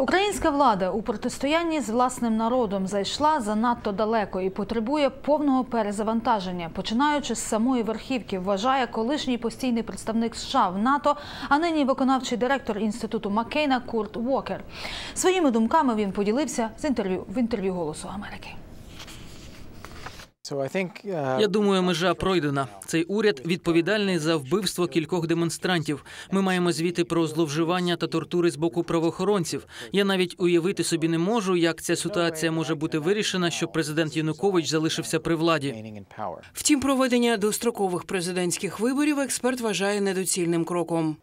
Українська влада у протистоянні з власним народом зайшла занадто далеко і потребує повного перезавантаження, починаючи з самої верхівки, вважає колишній постійний представник США в НАТО, а нині виконавчий директор інституту Маккейна Курт Уокер. Своїми думками він поділився з інтерв'ю в інтерв'ю Голосу Америки. Я думаю, межа пройдена. Цей уряд відповідальний за вбивство кількох демонстрантів. Ми маємо звіти про зловживання та тортури з боку правоохоронців. Я навіть уявити собі не можу, як ця ситуація може бути вирішена, щоб президент Янукович залишився при владі. Втім, проведення дострокових президентських виборів експерт вважає недоцільним кроком.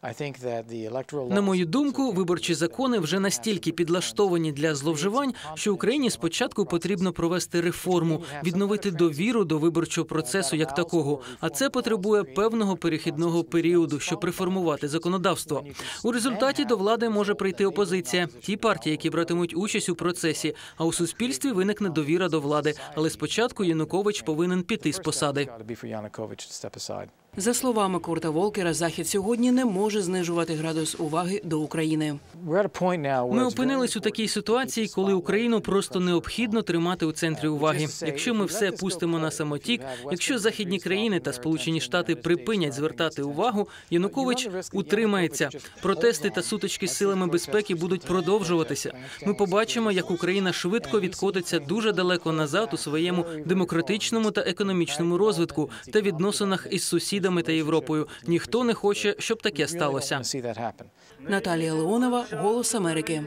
На мою думку, виборчі закони вже настільки підлаштовані для зловживань, що Україні спочатку потрібно провести реформу, відновити довіру до виборчого процесу як такого. А це потребує певного перехідного періоду, щоб реформувати законодавство. У результаті до влади може прийти опозиція, ті партії, які братимуть участь у процесі. А у суспільстві виникне довіра до влади. Але спочатку Янукович повинен піти з посади. За словами Курта Волкера, захід сьогодні не може знижувати градус уваги до України. Ми опинились у такій ситуації, коли Україну просто необхідно тримати у центрі уваги. Якщо ми все пустимо на самотік, якщо західні країни та Сполучені Штати припинять звертати увагу, Янукович утримається. Протести та сутички з силами безпеки будуть продовжуватися. Ми побачимо, як Україна швидко відкотиться дуже далеко назад у своєму демократичному та економічному розвитку та відносинах із сусідами та Європою. Ніхто не хоче, щоб таке сталося. Наталія Леонова, Голос Америки.